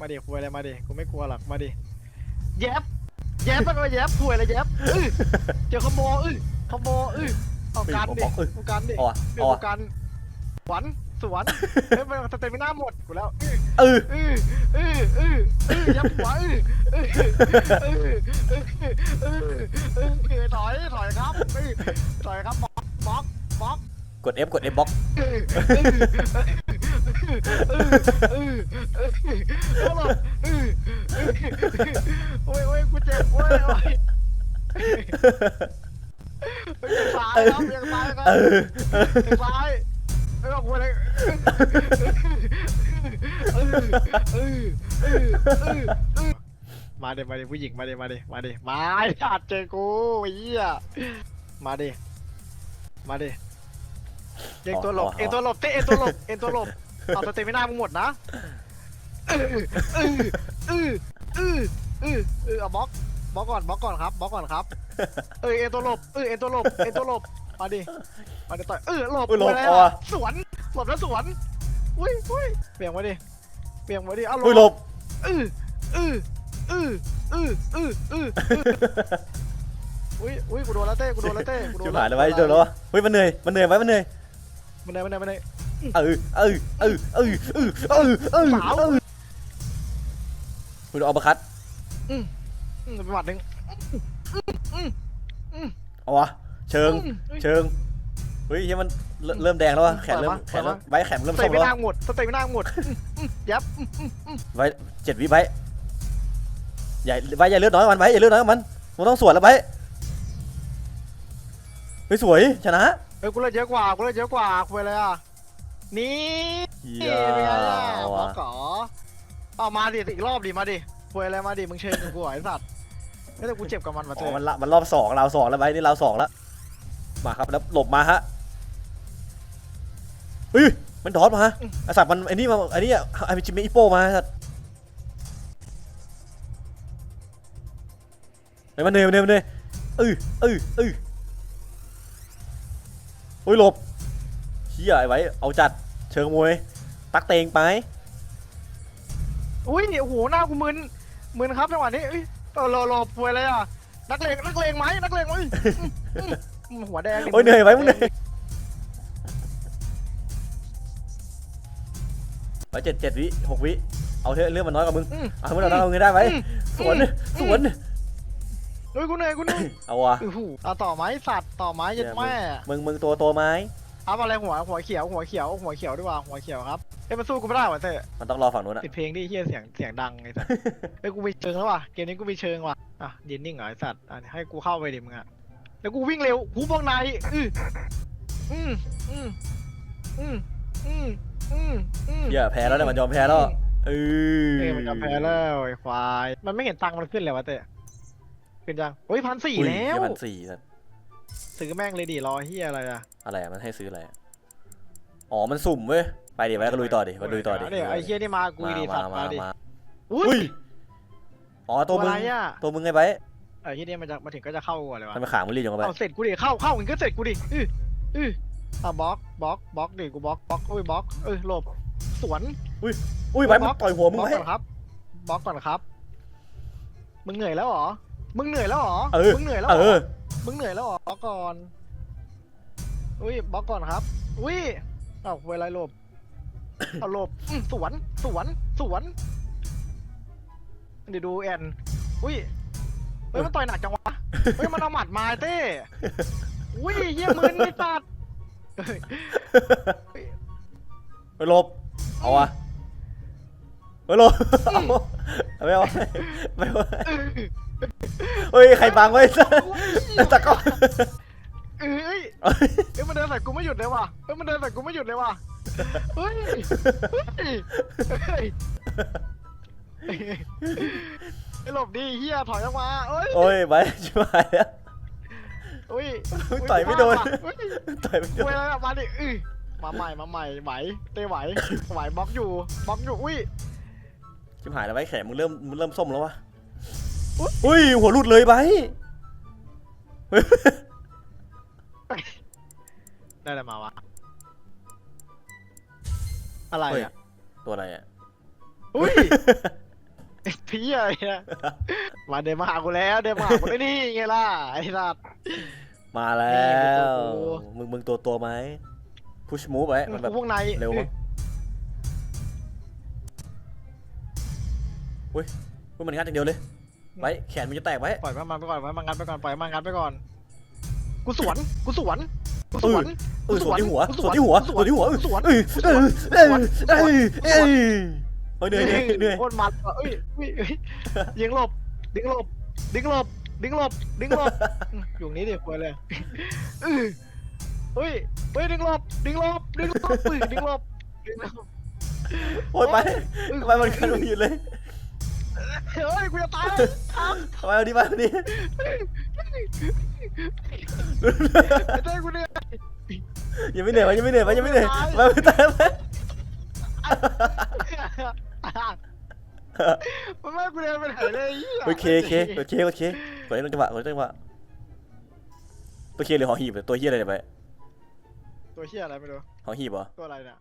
มาดิคุยอะไรมาดิกูไม่กลัวหรอกมาดิแยบแยบมันมาแยบคุยอะไรแยบอื้อเจอขโมยอื้อขโมยอื้อเอากันดิเอากันดิเอาอะเรื่องเอาขอะองการหวันสวนเฮ้ยมันสเตมิน่าหมดกูแล้วเอออื้ออื้ออื้ออื้อยับหัวอื้ออื้ออื้ออื้ออื้ออื้อถอยถอยครับอื้อถอยครับบล็อกบล็อกบล็อกกด F กด F บล็อกอื้ออื้ออื้ออื้ออื้ออื้อ โอ้ยโอ้ยกูเจ็บโอ้ยโอ้ยยังซ้ายครับยังซ้ายครับยังซ้ายไม่ต้องกูเลยมาเดี๋ยวมาเดี๋ยวผู้หญิงมาเดี๋ยวมาเดี๋ยวมาเดี๋ยวมาจัดเจอกูไอ้เหี้ยมาเดี๋ยวมาเดี๋ยวเอ็งตัวหลบเอ็งตัวหลบเต้เอ็งตัวหลบเอ็งตัวหลบ เอาสเตมิน่ามึงหมดนะเออเออเออเออเออเออเอาบล็อกบล็อกก่อนบล็อกก่อนครับบล็อกก่อนครับ เออเอ็นตัวหลบเออเอ็นตัวหลบเอ็นตัวหลบมาดิมาดิต่อยเออหลบอุ้ยหลบไปแวเอาอะสวนหลบแล้วสวนอุ้ยอุ้ยเบี่ยงมาดิเบี่ยงมาดิเอาอุ้ยหลบเออเออเออเออเออเอออุ้ยอุ้ยกูโดนแล้วเต้กูโดนแล้วเต้กูโดชินบหายแล้วไว้โดนแล้ววะเฮ้ยมันเหนื่อยมันเหนื่อยไว้มันเหนื่อยมันได้มันได้มันได้ เออเออเออเออเออเออเออเออคุณเอาบัคัดอืมเป็นหวัดหนึ่งเอาวะเชิง เชิง เฮ้ยเฮ้ยมันเริ่มแดงแล้ววะแขนเริ่มแขนเริ่มไว้แขนเริ่มสเตส้มมิแล้วน่าวะหมดสเตมิน่าหมดยับไว้เจ็ดวิไว้อย่าไว้อย่าเลือดน้อยมันไว้อย่าเลือดน้อยมันมันต้องสวนแล้วไว้เฮ้ยสวยชนะ เฮ้ยกูเล่นเยอะกว่ากูเล่นเยอะกว่าคุยอะไรอะ นี่เฮีนี่ยเป็นไงล่ะเอาบล็อวะกเหรอเอามาดิอีกรอบดิมาดิคุยอะไรมาดิมึงเชิญกูเหรอไอ้สัตว์ไม่แต่กูเจ็บกับมันมาอ๋เจออมันละมันรอบสองเราสองแล้วไว้นี่เราสองแล้ว มาครับแล้วหลบมาฮะเฮ้ยมันดอทมาไอสัตว์มันไอ้นี่มาไอ้นี่อะไอจิมมี่อีโป้มาไอ้สัตว์เฮ้ยมันเหนื่อยมันเหนื่อยมันเหนื่อยเออเออเออโอ้ยหลบเฮียไอ้ไว้ เอาจัดเชิงมวย ตักเตงไป อุ้ยโอ้โหหน้ากูมึนมึนครับจังหวะนี้เอ้ยเออรอรอคุยอะไรอะนักเลงนักเลงไหมนักเลงไหมอืมอืมหัวแดงโอ้ยเหนื่อยไว้มึงเหนื่อยไว้เจ็ดเจ็ดวิหกวิ เอาเถอะเรื่องมันน้อยกว่ามึงอืม เอาเมื่อเราเอาเงินได้ไหมอืม สวนสวน เฮ้ยกูเหนื่อยกูเหนื่อยเอาวะ โอ้โหเอาต่อไหมสัตว์ต่อไหมยัดแม่มึงมึงตัวโตไหม อาอะไรหัวหัวเขียวหัวเขียวหัวเขียวดีกว่าหัวเขียวครับเอ้ยมันสู้กูไม่ได้ว่ะเต้มันต้องรอฝั่งนู้นอะติดเพลงดิเฮียเสียงเสียงดังไอ้สัสเฮ้ยกูมีเชิงแล้วว่ะเกมนี้กูมีเชิงว่ะอะยืนนิ่งเหรอไอ้สัตว์อะให้กูเข้าไปดิมึงอะแล้วกูวิ่งเร็วหูพวกนายอืออืมอืมอืมอืมอืมอืม เหี้ยแพ้แล้วเนี่ยมันยอมแพ้แล้ว เออเอ้ยมันจะแพ้แล้วไอ้ควาย มันไม่เห็นตังค์มันขึ้นเลยวะเต้ขึ้นยังโอ้ยพันสี่อุ้ยแล้ว เหี้ยพันสี่สัตว์ ซื้อแม่งเลยดิรอเฮียอะไรอะอะไรอะมันให้ซื้ออะไรอะอ๋อ มันสุ่มเว้ย ไปดิไว้ก็ลุยต่อดิมาลุยต่อดิเนี่ยไอ้เฮียนี่มากูมาดิมาสัตว์มามาดิมาอุ้อุ้ยยอ๋อตัวมึงอะไรอะตัวมึงไงไปไอ้เฮียนี่มันจะมาถึงก็จะเข้าก่อนเลยวะทำไมขามึงรีบอย่างไปเอาเสร็จกูดิเข้าเข้ามึงก็เสร็จกูดิอืออืออะบล็อกบล็อกบล็อกดิกูบล็อกบล็อกอุ้ยบล็อกเออหลบสวนอุ้ยไว้มันต่อยหัวบมึงล็อกไว้ก่อนครับบล็อกก่อนครับ มึงเหนื่อยแล้วเหรอมึงเหนื่อยแล้วเหรอเออมึงเหนื่อยแล้วเอเหรอ อมึงเหนื่อยแล้วเหรอบล็อกก่อน อุ้ยบล็อกก่อนครับ อุ้ยเอาเวลาหลบ เอาหลบอืมสวน สวน สวน เดี๋ยวดูแอน อุ้ย เฮ้ยมันต่อยหนักจังวะ เฮ้ยมันเอาหมัดมาเต้ อุ้ยเยี่ยมึนไอ้สัตว์เฮ้ยไปหลบ เอาวะไปหลบเอาไม่เอาไม่เอา เฮ้ยใครบังไว้ตะก้อนเอ้ยเอ้ยเอ้ยมันเดินใส่กูไม่หยุดเลยว่ะเอ้ยมันเดินใส่กูไม่หยุดเลยว่ะเฮ้ยเฮ้ยเฮ้ยไอ้หลบดีเฮียถอยออกมาเอ้ยโอ้ยไปชิบหายแล้วอุ้ยต่อยไม่โดน เฮ้ยต่อยไม่โดเว้นยอะไรมาดิอื้อมาใหม่มาใหม่ไหวเตะไหวไหวบล็อกอยู่บล็อกอยู่อุ้ยชิบหายแล้วไว้แขนมึงเริ่มมึงเริ่มส้มแล้ววะ อุ้ยหัวหลุดเลยไปได้อะไรมาวะ อะไรเฮ้ยอะ ตัวอะไรอะ อุ้ยพี่อะไรเนี่ยมาเดินมาหากูแล้วเดินมาหากูได้นี่ไงล่ะไอ้สัตว์มาแล้วนี่ตัวกูมึงมึงตัวตัวไหม push move ไว้มันแบบพวกนายเร็วมั้งอุ้ยอุ้ยมันงัดอย่างเดียวเลย ไว้แขนมันจะแตกไว้ ปล่อยมันไปก่อนไว้มันงัดไปก่อนปล่อยมันงัดไปก่อน กูสวน กูสวน กูสเออวน เออสวนที่หัวกูสวนที่หัวสวนที่หัวกูสวนเอ้ยเอ้ยเอ้ยเอ้ยเอ้ยเอ้ยเอ้ยเหนื่อยเหนื่อยเหนื่อยโคตรมันว่ะเอ้ยเอ้ยเอ้ยยิงหลบดึงหลบดึงหลบดึงหลบดึงหลบอืมอยู่นี้ดิควายเลยเออเฮ้ยเฮ้ยดึงหลบดึงหลบดึงหลบอุ้ยดึงหลบดึงหลบโอ้ยไปไปมันกันมันหยุดเลย เฮ้ยกูจะตายครับไปเอาดิไปเอาดิไอ้เต้ยกูเนี่ยยังไม่เหนื่อยไปยังไม่เหนื่อยไปยังไม่เหนื่อยไปไปตายไปมันไม่ให้กูเดินไปไหนเลยไอ้เหี้ยโอเคโอเคโอเคโอเคกดให้ลงจังหวะกดให้ลงจังหวะตัวเคหรือหอหีบตัวเฮียอะไรเนี่ยไปตัวเหี้ยอะไรไม่รู้หอหีบเหรอตัวอะไรเนี่ย